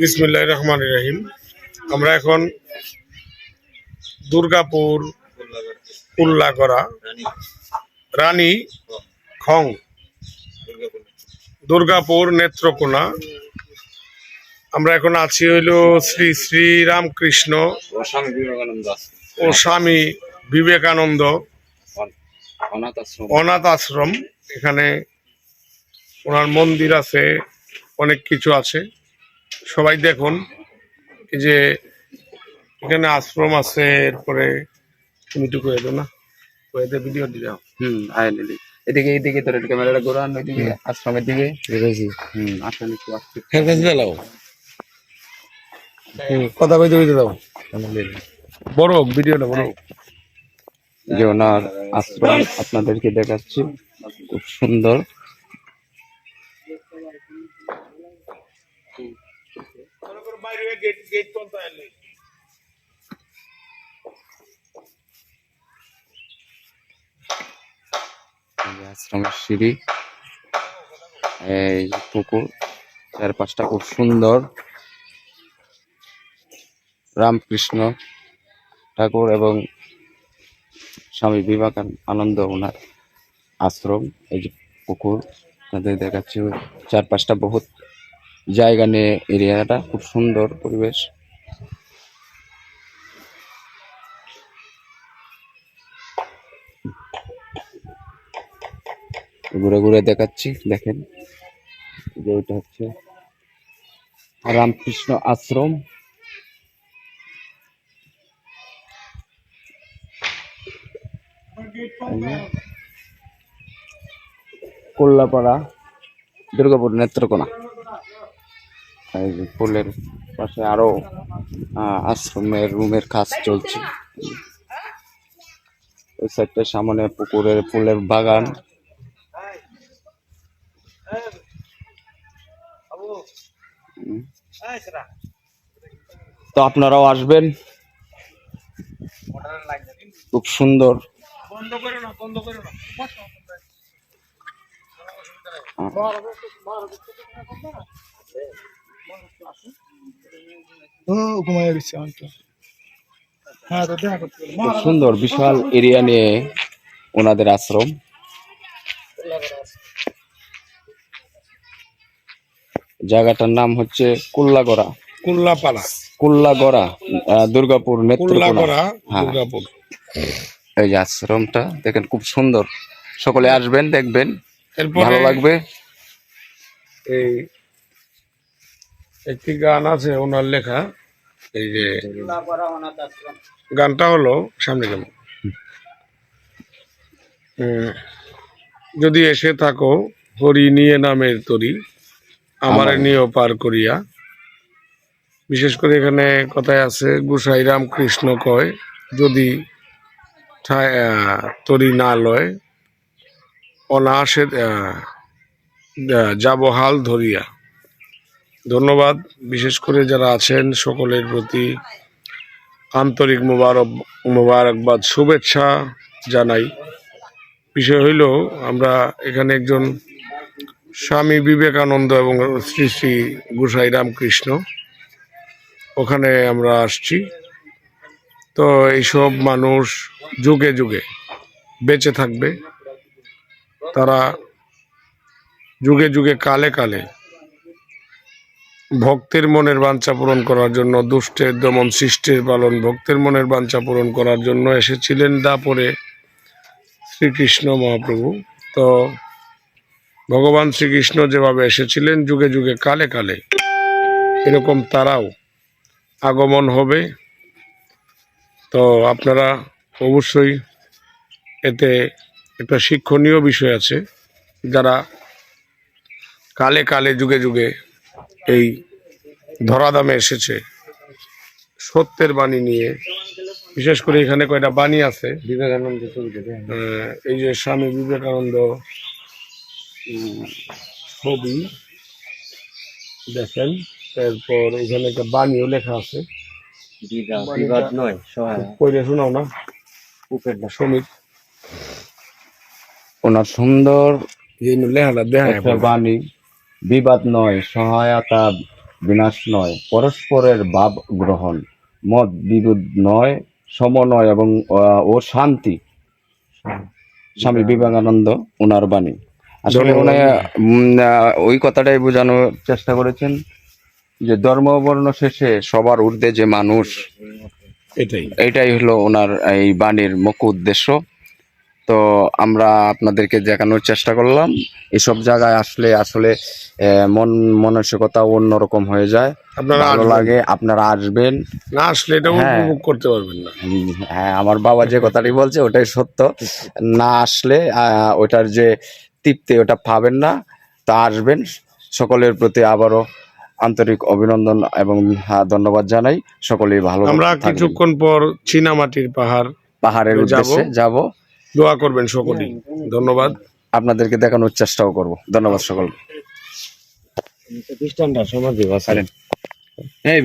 বিসমুল্লাহ রহমান রহিম। আমরা এখন দুর্গাপুর, উল্লাগড়া, রানী খং, দুর্গাপুর নেত্রকোনা। আমরা এখন আছি হইল শ্রী শ্রী রামকৃষ্ণ ও স্বামী বিবেকানন্দ অনাথ আশ্রম। এখানে ওনার মন্দির আছে। অনেক কিছু আছে। সবাই দেখুন এই যে এখানে আশ্রম আছে এরপরে তুমি একটু করে দাও না। করে দিয়ে ভিডিও দিয়ে দাও। হুম আয় দিদি এদিকে এদিকে তোর ক্যামেরাটা ঘোরান ওইদিকে আশ্রমের দিকে। হুম আসেন একটু আসতে হ্যাঁ। কাছে দাও কথা কইতে কইতে দাও। বড় ভিডিওটা বড় যে ওনার আশ্রম আপনাদেরকে দেখাচ্ছি। খুব সুন্দর। এই যে আশ্রমের সিঁড়ি এই পুকুর চারপাশটা খুব সুন্দর। রামকৃষ্ণ ঠাকুর এবং স্বামী বিবেকানন্দ ওনার আশ্রম। এই যে পুকুর, তাদের দেখাচ্ছি। চারপাশটা বহুত জায়গা নিয়ে এরিয়াটা খুব সুন্দর পরিবেশ। ঘুরে ঘুরে দেখাচ্ছি, দেখেন। যে ওইটা হচ্ছে রামকৃষ্ণ আশ্রম। কোল্লাপাড়া, দুর্গাপুর নেত্রকোনা। এই পাশে আরও আশ্রমের রুমের কাজ চলছে। ওই সাইডটার সামনে পুকুরের ফুলের বাগান। তো আপনারাও আসবেন। খুব সুন্দর। ঘুমাই গেছে অনেকটা হ্যাঁ তো দেখা করতে খুব সুন্দর বিশাল এরিয়া নিয়ে ওনাদের আশ্রম। জায়গাটার নাম হচ্ছে কুল্লাগড়া। কুল্লাপাড়া। কুল্লাগড়া দুর্গাপুর নেত্রকোনা। হ্যাঁ। দুর্গাপুর। এই যে আশ্রমটা দেখেন খুব সুন্দর। সকলে আসবেন দেখবেন। ভালো লাগবে। এই একটি গান আছে ওনার লেখা। এই যে গানটা হলো সামনে কেমন যদি এসে থাকো হরি নিয়ে নামের তরি আমারে নিয়েও পার করিয়া। বিশেষ করে এখানে কথায় আছে গুসাই রামকৃষ্ণ কয় যদি তরি না লয় অনায়াসে যাব হাল ধরিয়া। ধন্যবাদ। বিশেষ করে যারা আছেন, সকলের প্রতি আন্তরিক মোবারক, মোবারকবাদ, শুভেচ্ছা জানাই। বিষয় হইল, আমরা এখানে একজন স্বামী বিবেকানন্দ এবং শ্রী শ্রী গুসাই রামকৃষ্ণ। ওখানে আমরা আসছি। তো এইসব মানুষ যুগে যুগে বেঁচে থাকবে। তারা যুগে যুগে কালে কালে ভক্তের মনের বাঞ্ছা পূরণ করার জন্য, দুষ্টের দমন সৃষ্টির পালন ভক্তের মনের বাঞ্ছা পূরণ করার জন্য এসেছিলেন দাপরে শ্রীকৃষ্ণ মহাপ্রভু। তো ভগবান শ্রীকৃষ্ণ যেভাবে এসেছিলেন, যুগে যুগে, কালে কালে, এরকম তারাও আগমন হবে। তো আপনারা অবশ্যই এতে একটা শিক্ষণীয় বিষয় আছে, যারা কালে কালে, যুগে যুগে এই ধরাধামে এসেছে। সত্যের বাণী নিয়ে। বিশেষ করে এখানে কয়টা বাণী আছে। বিবেকানন্দ আহ, এই যে স্বামী বিবেকানন্দ উম, ছবি দেখেন। তারপর এখানে একটা বাণীও লেখা আছে। বিবাদ নয় সহায়। কইলে শোনাও না। শ্রমিক। ওনার সুন্দর এই লেখাটা দেখায় একটা বাণী বিবাদ নয় সহায়তা বিনাশ নয় পরস্পরের ভাব গ্রহণ। মত বিরোধ নয় সমন্বয় এবং ও শান্তি। স্বামী বিবেকানন্দ। ওনার বাণী। আসলে। উনি ওই কথাটাই বোঝানোর চেষ্টা করেছেন যে ধর্ম বর্ণ শেষে সবার ঊর্ধ্বে যে মানুষ এটাই। এটাই হলো ওনার এই বাণীর মুখ্য উদ্দেশ্য। তো আমরা আপনাদেরকে দেখানোর চেষ্টা করলাম। এসব জায়গায় আসলে আসলে মন মানসিকতা অন্যরকম হয়ে যায়। আপনারা ভালো লাগে আপনারা আসবেন। না আসলে এটা হ্যাঁ। উপভোগ করতে পারবেন না। হ্যাঁ আমার বাবা যে কথাটি বলছে ওটাই সত্য। না আসলে ওটার যে তৃপ্তি ওটা পাবেন না। তা আসবেন। সকলের প্রতি আবারও আন্তরিক অভিনন্দন এবং ধন্যবাদ জানাই। সকলেই ভালো আমরা কিছুক্ষণ পর চীনামাটির পাহাড় পাহাড়ের। উদ্দেশ্যে যাব। দোয়া করবেন সকলেই। ধন্যবাদ। আপনাদেরকে দেখানোর চেষ্টাও করব। ধন্যবাদ সকলকে। খ্রিস্টানরা সমাজ এই